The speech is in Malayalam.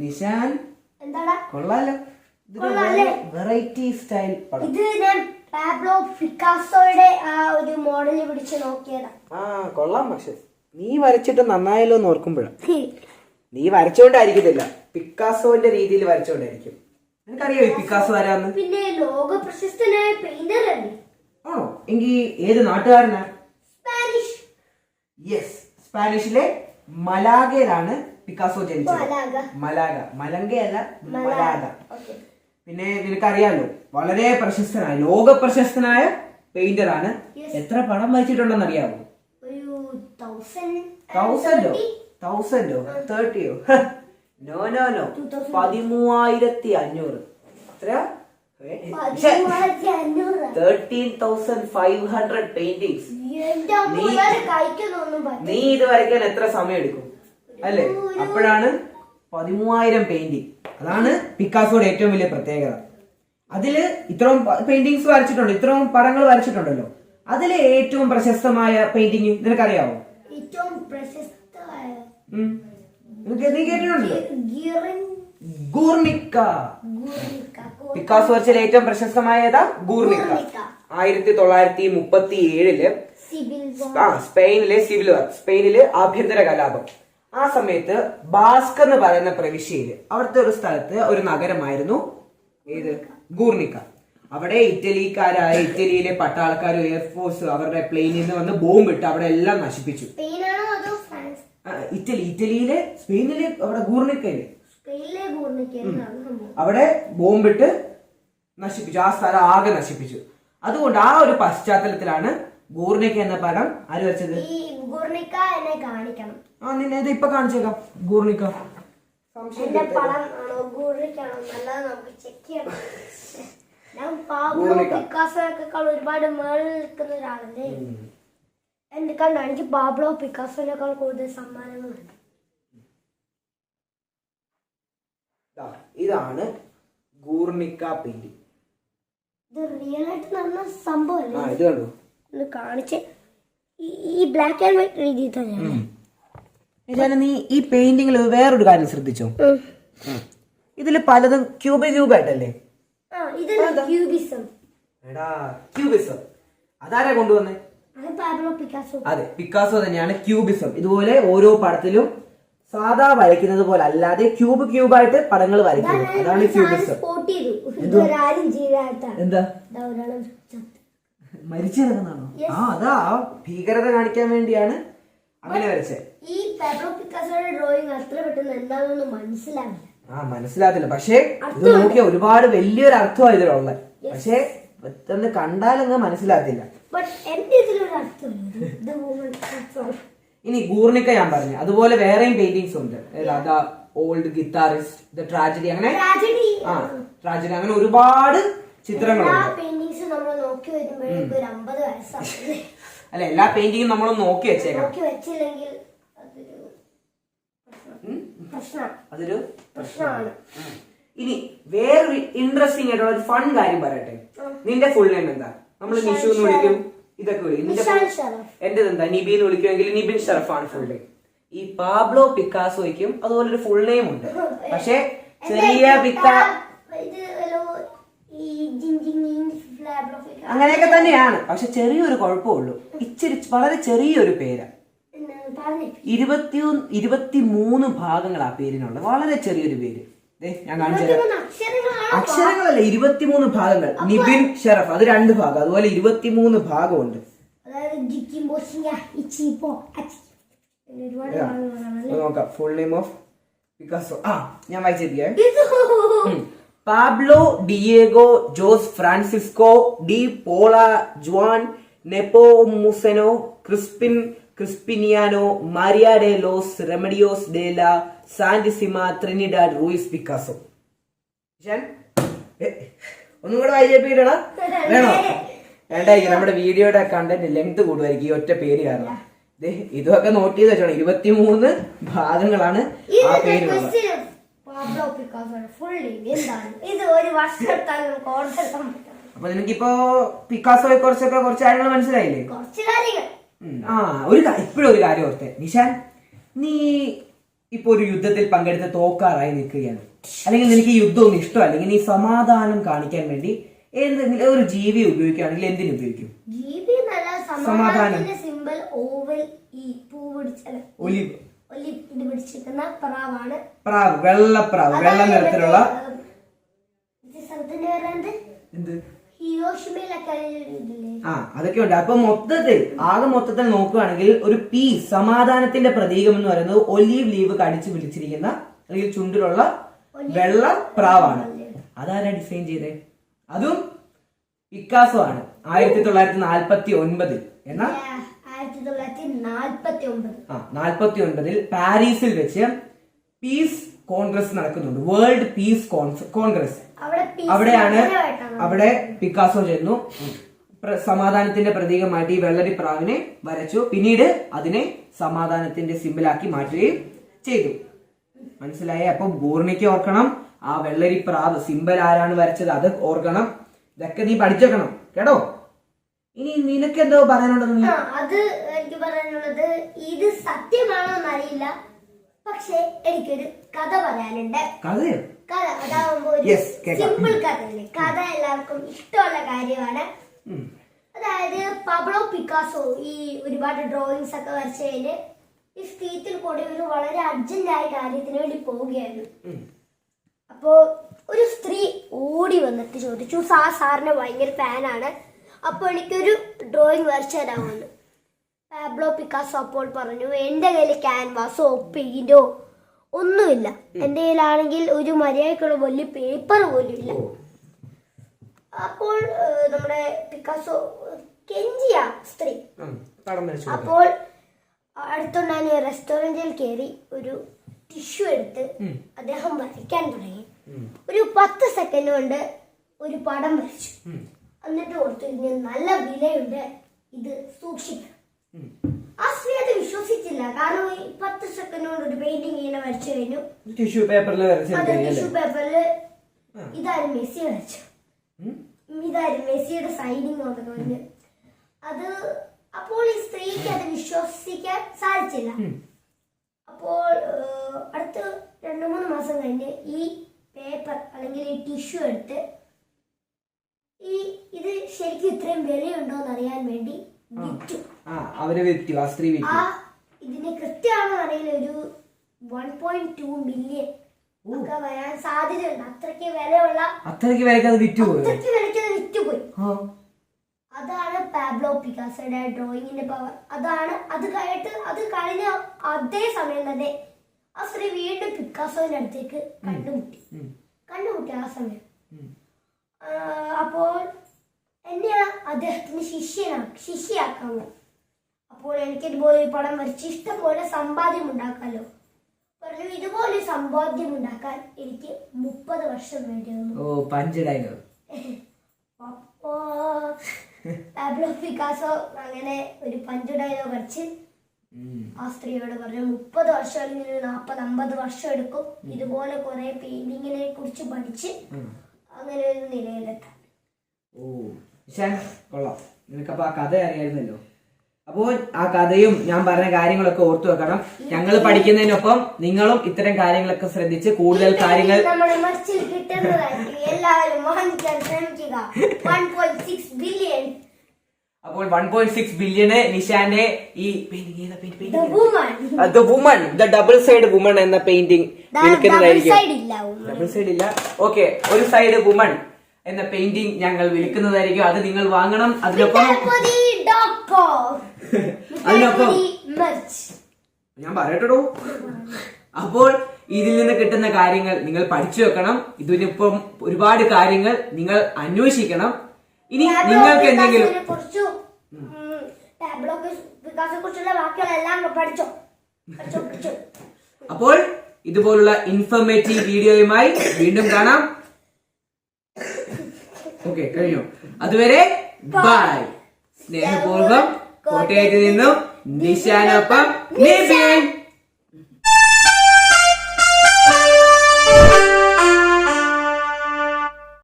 നിശാൻ. എന്താടാ? കൊള്ളാലോ? വെറൈറ്റി സ്റ്റൈൽ പടം. ഇത് ഞാൻ പാബ്ലോ പിക്കാസോയുടെ ആ ഒരു മോഡൽ പിടിച്ച് നോക്കിയതാ. ആ കൊള്ളാം പക്ഷെ. നീ വരച്ചിട്ട് നന്നായല്ലോ എന്ന് ഓർക്കുമ്പോഴാണ് നീ വരച്ചോണ്ടായിരിക്കത്തില്ല. പിക്കാസോന്റെ രീതിയിൽ വരച്ചോണ്ടായിരിക്കും. നിനക്കറിയോ പിക്കാസോ ആരാന്ന്? പിന്നെ ലോക പ്രശസ്തനായ പെയിന്റർ അല്ലേ? ആണോ? എങ്കിൽ ഏത് നാട്ടുകാരനാ? സ്പാനിഷ് യെസ് സ്പാനിഷിലെ മലാഗയിലാണ് പിക്കാസോ ജനിച്ചത്? മലാഗ. മലങ്കയല്ല മലാഗ. പിന്നെ നിനക്കറിയാലോ വളരെ പ്രശസ്തനായ ലോക പ്രശസ്തനായ പെയിന്റർ ആണ് എത്ര പടം വരച്ചിട്ടുണ്ടെന്ന് അറിയാമോ തൗസൻഡ് തൗസൻഡോ തേർട്ടിയോ നോ നോ നോ 2000. പതിമൂവായിരത്തി അഞ്ഞൂറ് എത്രയാ? Thirteen thousand five hundred paintings നീ ഇത് വരയ്ക്കാൻ എത്ര സമയം എടുക്കും അല്ലേ? അപ്പോഴാണ് പതിമൂവായിരം പെയിന്റിങ് അതാണ് പിക്കാസോയുടെ ഏറ്റവും വലിയ പ്രത്യേകത. അതിൽ ഇത്രയും പെയിന്റിങ്സ് വരച്ചിട്ടുണ്ട്. ഇത്രയും പടങ്ങൾ വരച്ചിട്ടുണ്ടല്ലോ. അതിലെ ഏറ്റവും പ്രശസ്തമായ പെയിന്റിങ് നിനക്കറിയാവോ? ഏറ്റവും പ്രശസ്തമായ നീ കേട്ടിട്ടുണ്ടല്ലോ ഗൂർണിക്ക. പിക്കാസോ വരച്ചതിൽ ഏറ്റവും പ്രശസ്തമായ ഏതാ? ഗൂർണിക്ക. ആയിരത്തി തൊള്ളായിരത്തി മുപ്പത്തി ഏഴിൽ ആ സ്പെയിനിലെ സിവിൽ വാർ സ്പെയിനിലെ ആഭ്യന്തര കലാപം. ആ സമയത്ത് ബാസ്ക് എന്ന് പറയുന്ന പ്രവിശ്യയിൽ അവിടുത്തെ ഒരു സ്ഥലത്ത് ഒരു നഗരമായിരുന്നു. ഏത്? ഗൂർണിക്ക. അവിടെ ഇറ്റലിക്കാരായ ഇറ്റലിയിലെ പട്ടാളക്കാരും എയർഫോഴ്സ് അവരുടെ പ്ലെയിനിൽ നിന്ന് വന്ന് ബോംബ് ഇട്ട് അവിടെ എല്ലാം നശിപ്പിച്ചു. ഇറ്റലി ഇറ്റലിയിലെ സ്പെയിനിലെ അവിടെ ഗൂർണിക്കയിൽ. അവിടെ ബോംബിട്ട് നശിപ്പിച്ചു. ആ സ്ഥലം ആകെ നശിപ്പിച്ചു. അതുകൊണ്ട് ആ ഒരു പശ്ചാത്തലത്തിലാണ് ഗൂർണിക്ക എന്ന പടം ആര് വെച്ചത്? ഗുർണിക്ക എന്നെ കാണിക്കണം. ആ നിന്നെ ഇത് ഇപ്പൊ കാണിച്ചേക്കാം. ഗൂർണിക്ക. എന്റെ പടം ആണോ. ഗുർണിക്കാണോ നല്ലത് നമുക്ക് ചെക്ക് ചെയ്യണം ഞാൻ പാബ്ലോ. പിക്കാസോനേക്കാൾ ഒരുപാട് മേളിൽ നിൽക്കുന്ന ഒരാളല്ലേ? എന്റെ കണ്ടോ? എനിക്ക് പാബ്ലോ പിക്കാസോനേക്കാൾ കൂടുതൽ സമ്മാനങ്ങളുണ്ട് ദാ, ഇതാണ് ഗൂർണിക്ക പെയിന്റിംഗ് ഇത് റിയൽ ആയിട്ട് നടന്ന ആ ഇത് കണ്ടോ? ഒന്ന് കാണിച്ച്. ഈ- ഈ ബ്ലാക്ക് ആൻഡ് വൈറ്റ് രീതിയിൽ തന്നെയാണ് ഞാൻ നീ ഈ പെയിന്റിങ്ങിൽ വേറൊരു കാര്യം ശ്രദ്ധിച്ചോ? ഇതിൽ പലതും ക്യൂബ് ക്യൂബ് ആയിട്ടല്ലേ? ക്യൂബിസം എടാ ക്യൂബിസം അതാരാ കൊണ്ടുവന്നേ? അത് പിക്കാസോ തന്നെയാണ് ക്യൂബിസം ഇതുപോലെ ഓരോ പടത്തിലും സാധാ വരയ്ക്കുന്നത് പോലെ അല്ലാതെ ക്യൂബ് ക്യൂബ് ആയിട്ട് പടങ്ങൾ വരയ്ക്കുന്നത് അതാണ് ക്യൂബിസം എന്താ? മരിച്ചിറങ്ങുന്നതാണോ? ആ അതാ. ഭീകരത കാണിക്കാൻ വേണ്ടിയാണ് അങ്ങനെ വരച്ചത്. ഈ പാബ്ലോ പിക്കാസോയുടെ ഡ്രോയിങ് അത്ര പെട്ടെന്ന് എന്താണെന്ന് മനസ്സിലാവില്ല. ആ മനസ്സിലാകത്തില്ല. പക്ഷേ ഇത് നോക്കിയ ഒരുപാട് വലിയൊരു അർത്ഥമാണ് ഇതിലുള്ളത് പക്ഷേ പെട്ടെന്ന് കണ്ടാലങ്ങ് മനസ്സിലാകത്തില്ല. ഇനി ഗൂർണിക്ക ഞാൻ പറഞ്ഞു. അതുപോലെ വേറെയും പെയിന്റിങ്സ് ഉണ്ട്. The old guitarist the tragedy അങ്ങനെ ആ ട്രാജഡി അങ്ങനെ ഒരുപാട് ചിത്രങ്ങളുണ്ട്. അല്ല എല്ലാ പെയിന്റിങ്ങും നമ്മൾ നോക്കി വെച്ചേക്കാം. അതൊരു പ്രശ്നമാണ്. ഇനി വേറൊരു ഇൻട്രസ്റ്റിംഗ് ആയിട്ടുള്ള ഒരു ഫൺ കാര്യം പറയട്ടെ. നിന്റെ ഫുൾ നെയിം എന്താ? നമ്മൾ നിഷു എന്ന് വിളിക്കും. ഇതൊക്കെ വിളിക്കും എന്റെ എന്താ? നിബി എന്ന് വിളിക്കുമെങ്കിൽ നിബിൻ ഷറഫാണ് ഫുൾ നെയിം ഈ പാബ്ലോ പിക്കാസോയ്ക്കും അതുപോലെ ഒരു ഫുൾ നെയിം ഉണ്ട് പക്ഷെ ചെറിയ പിക്കാ അങ്ങനെയൊക്കെ തന്നെയാണ്. പക്ഷെ ചെറിയൊരു കുഴപ്പമുള്ളൂ. ഇച്ചിരി വളരെ ചെറിയൊരു പേരാ. പറഞ്ഞു ഇരുപത്തി ഇരുപത്തി മൂന്ന് ഭാഗങ്ങൾ ആ പേരിനുള്ളത്. വളരെ ചെറിയൊരു പേര്. ഞാൻ കാണിച്ചു തരാം. അക്ഷരങ്ങളല്ല ഇരുപത്തിമൂന്ന് ഭാഗങ്ങൾ. നിബിൻ ഷറഫ് അത് രണ്ട് ഭാഗം. അതുപോലെ ഇരുപത്തിമൂന്ന് ഭാഗമുണ്ട്. നോക്കാം. ഫുൾ നെയിം ഓഫ് പിക്കാസോ ആ ഞാൻ വായിച്ചിരിക്കാം Pablo Diego Jose Francisco de Paula Juan Nepomuceno Crispin Crispiniano de los Remedios de la Santisima Trinidad Ruiz Picasso. ഒന്നും കൂടെ വായിച്ചേപ്പിക്കണ വേണോ? വേണ്ടായിരിക്കും. നമ്മുടെ വീഡിയോയുടെ കണ്ടന്റ് ലെങ്ത് കൂടുമായിരിക്കും. ഈ ഒറ്റ പേര് കാരണം. ഇതൊക്കെ നോട്ട് ചെയ്ത് വെച്ചോണം ഇരുപത്തിമൂന്ന് ഭാഗങ്ങളാണ് ആ പേര് പാബ്ലോ പിക്കാസോയുടെ ഫുൾ നെയിം ഇത് ഒരു വർഷത്താൽ നമുക്ക് ഓർഡർ പറ്റും അപ്പൊ നിനക്കിപ്പോ പിക്കാസോയെ കുറിച്ചൊക്കെ കുറച്ച് കാര്യങ്ങൾ മനസ്സിലായില്ലേ? കുറച്ച് കാര്യങ്ങൾ. ഉം. ആ ഒരു ഇപ്പോഴും ഒരു കാര്യം ഓർത്തെ. നിഷാൻ നീ ഇപ്പൊ ഒരു യുദ്ധത്തിൽ പങ്കെടുത്ത് തോക്കാറായി നിൽക്കുകയാണ്. അല്ലെങ്കിൽ നിനക്ക് ഈ യുദ്ധം ഒന്നും ഇഷ്ടമല്ല. അല്ലെങ്കിൽ നീ സമാധാനം കാണിക്കാൻ വേണ്ടി എന്തെങ്കിലും ഒരു ജീവി ഉപയോഗിക്കുകയാണെങ്കിൽ എന്തിനു ഉപയോഗിക്കും? ജീവി നല്ല സമാധാനത്തിന്റെ സിമ്പിൾ ഓവൽ ഈ പൂ ഒലിവ്. പിടിച്ചിരിക്കുന്ന പ്രാവാണ്. പ്രാവ് വെള്ളപ്രാവ് വെള്ള നിറത്തിലുള്ള ഇത് സ്ഥലത്തിന്റെ പേരെന്ത്? എന്ത്? ആ അതൊക്കെ ഉണ്ട്. അപ്പൊ മൊത്തത്തിൽ ആകെ മൊത്തത്തിൽ നോക്കുകയാണെങ്കിൽ ഒരു പീസ് സമാധാനത്തിന്റെ പ്രതീകം എന്ന് പറയുന്നത് ഒലീവ് ലീവ് കടിച്ചു പിടിച്ചിരിക്കുന്ന അല്ലെങ്കിൽ ചുണ്ടിലുള്ള വെള്ള പ്രാവാണ്. അതാരാ ഡിസൈൻ ചെയ്തത് അതും പിക്കാസോ ആണ് ആയിരത്തി തൊള്ളായിരത്തി നാൽപ്പത്തി ഒൻപതിൽ എന്നാ ആ നാൽപ്പത്തി ഒൻപതിൽ പാരീസിൽ വെച്ച് പീസ് കോൺഗ്രസ് നടക്കുന്നുണ്ട്. World peace congress. അവിടെയാണ്. അവിടെ പിക്കാസോ ചെന്നു. സമാധാനത്തിന്റെ പ്രതീകമായിട്ട് ഈ വെള്ളരി പ്രാവിനെ വരച്ചു. പിന്നീട് അതിനെ സമാധാനത്തിന്റെ സിമ്പിളാക്കി മാറ്റുകയും ചെയ്തു. മനസ്സിലായേ? അപ്പൊ ഗൂർണിക്ക് ഓർക്കണം ആ വെള്ളരി പ്രാവ് സിമ്പൽ ആരാണ് വരച്ചത്? അത് ഓർക്കണം. ഇതൊക്കെ നീ പഠിച്ചേക്കണം കേട്ടോ? ഇനി നിനക്ക് എന്തോ പറയാനുള്ളത് അത് എനിക്ക് പറയാനുള്ളത് ഇത് സത്യമാണോ എന്നറിയില്ല പക്ഷെ എനിക്കൊരു കഥ പറയാനുണ്ട്. കഥയോ? കഥ അതാവുമ്പോ ഒരു Yes, കേൾക്കാം. സിമ്പിൾ കഥയല്ലേ? കഥ എല്ലാവർക്കും ഇഷ്ടമുള്ള കാര്യമാണ്. അതായത് പബ്ലോ പിക്കാസോ ഈ ഒരുപാട് ഡ്രോയിങ്സ് ഒക്കെ വരച്ചതിന് ഈ സ്ട്രീറ്റിൽ കൂടി ഒരു വളരെ അർജന്റായ കാര്യത്തിന് വേണ്ടി പോവുകയായിരുന്നു. അപ്പോ ഒരു സ്ത്രീ ഓടി വന്നിട്ട് ചോദിച്ചു സാ സാറിന് ഭയങ്കര ഫാനാണ് അപ്പോൾ എനിക്കൊരു ഡ്രോയിങ് വരച്ചു തരാമെന്ന് പാബ്ലോ പിക്കാസോ അപ്പോൾ പറഞ്ഞു എന്റെ കയ്യിൽ ക്യാൻവാസോ പെയിന്റോ ഒന്നുമില്ല. എന്റെ കയ്യിലാണെങ്കിൽ ഒരു മര്യാദക്കുള്ള വലിയ പേപ്പർ പോലും ഇല്ല. അപ്പോൾ നമ്മുടെ പിക്കാസോ കെഞ്ചിയ സ്ത്രീ. അപ്പോൾ അടുത്തുണ്ടായിരുന്ന റെസ്റ്റോറന്റിൽ കയറി ഒരു ടിഷ്യൂ എടുത്ത് അദ്ദേഹം വരയ്ക്കാൻ തുടങ്ങി. ഒരു പത്ത് സെക്കൻഡ് കൊണ്ട് ഒരു പടം വരച്ചു. എന്നിട്ട് ഓർത്തു ഇതിന് നല്ല വിലയുണ്ട് ഇത് സൂക്ഷിക്കണം. ആ സ്ത്രീ അത് വിശ്വസിച്ചില്ല. കാരണം ഈ പത്ത് സെക്കൻഡ് കൊണ്ട് ഒരു പെയിന്റിങ് ഇങ്ങനെ വരച്ചു കഴിഞ്ഞു. ടിഷ്യൂ പേപ്പറിൽ അത് ടിഷ്യൂ പേപ്പറിൽ ഇതായിരുന്നു മെസ്സി വരച്ചു. ഇതായിരുന്നു മെസ്സിയുടെ സൈനിങ് പറഞ്ഞ്. അത് അപ്പോൾ ഈ സ്ത്രീക്ക് അത് വിശ്വസിക്കാൻ സാധിച്ചില്ല. അപ്പോൾ അടുത്ത രണ്ടു മൂന്ന് മാസം കഴിഞ്ഞ് ഈ പേപ്പർ അല്ലെങ്കിൽ ഈ ടിഷ്യൂ എടുത്ത് ഈ ഇത് ശരിക്കും ഇത്രയും വിലയുണ്ടോ എന്ന് അറിയാൻ വേണ്ടി ആ. അവർ വിറ്റു ആ സ്ത്രീ ആ ഇതിന് കൃത്യമാണോ അറിയില്ല. ഒരു വൺ പോയിന്റ് ടു മില്യൺ ഒക്കെ വരാൻ സാധ്യതയുണ്ട്. അത്രയ്ക്ക് വിലയുള്ള അത്രയ്ക്ക് വിലക്ക് അത് വിറ്റു പോയോ? അത്രയ്ക്ക് വിലയ്ക്ക് അത് വിറ്റുപോയി. അതാണ് പാബ്ലോ പിക്കാസയുടെ ഡ്രോയിങ്ങിന്റെ പവർ അതാണ് അത് കഴിഞ്ഞിട്ട് അത് കഴിഞ്ഞ അതേ സമയം തന്നെ ആ സ്ത്രീ വീണ്ടും പിക്കാസോന്റെ അടുത്തേക്ക് കണ്ടുമുട്ടി. കണ്ടുമുട്ടി ആ സമയം. അപ്പോൾ എന്നെ അദ്ദേഹത്തിന് ശിഷ്യനാ ശിഷ്യയാക്കാമോ? അപ്പോൾ എനിക്ക് ഇതുപോലെ ഒരു പടം വരച്ച് ഇഷ്ടം പോലെ സമ്പാദ്യം ഉണ്ടാക്കാലോ. പറഞ്ഞു ഇതുപോലെ സമ്പാദ്യം ഉണ്ടാക്കാൻ എനിക്ക് മുപ്പത് വർഷം വേണ്ടി വന്നു. ഓ പഞ്ച് ഡയലോഗ്. അപ്പോ പാബ്ലോ പിക്കാസോ അങ്ങനെ ഒരു പഞ്ച് ഡയലോഗ് വരച്ച് ആ സ്ത്രീയോട് പറഞ്ഞു മുപ്പത് വർഷം അല്ലെങ്കിൽ ഒരു നാൽപ്പത് അമ്പത് വർഷം എടുക്കും. ഇതുപോലെ കുറെ പെയിന്റിങ്ങിനെ കുറിച്ച് പഠിച്ച് അങ്ങനെ ഒരു നിലയിലെത്താം. ഇഷാൻ കൊള്ളാം. നിനക്കപ്പോ ആ കഥ അറിയായിരുന്നല്ലോ. അപ്പോൾ ആ കഥയും ഞാൻ പറഞ്ഞ കാര്യങ്ങളൊക്കെ ഓർത്തു വെക്കണം. ഞങ്ങൾ പഠിക്കുന്നതിനൊപ്പം നിങ്ങളും ഇത്തരം കാര്യങ്ങളൊക്കെ ശ്രദ്ധിച്ച് കൂടുതൽ കാര്യങ്ങൾ അപ്പോൾ വൺ പോയിന്റ് സിക്സ് ബില്യണ് നിഷാന്റെ ഈ the woman the double side woman എന്ന പെയിന്റിംഗ് വിൽക്കുന്നതായിരിക്കും. ഡബിൾ സൈഡ് ഇല്ല ഓക്കെ ഒരു സൈഡ് വുമൺ എന്ന പെയിന്റിംഗ് ഞങ്ങൾ വിൽക്കുന്നതായിരിക്കും. അത് നിങ്ങൾ വാങ്ങണം. അതിനൊപ്പം. അതിനൊപ്പം ഞാൻ പറയട്ടോ അപ്പോൾ ഇതിൽ നിന്ന് കിട്ടുന്ന കാര്യങ്ങൾ നിങ്ങൾ പഠിച്ചു വെക്കണം. ഇതിനിപ്പം ഒരുപാട് കാര്യങ്ങൾ നിങ്ങൾ അന്വേഷിക്കണം. ഇനി നിങ്ങൾക്ക് എന്തെങ്കിലും അപ്പോൾ ഇതുപോലുള്ള ഇൻഫർമേറ്റീവ് വീഡിയോയുമായി വീണ്ടും കാണാം. ഓക്കെ കഴിഞ്ഞു. അതുവരെ ബൈ. സ്നേഹപൂർവം കോട്ടയത്ത് നിന്നും നിശാനൊപ്പം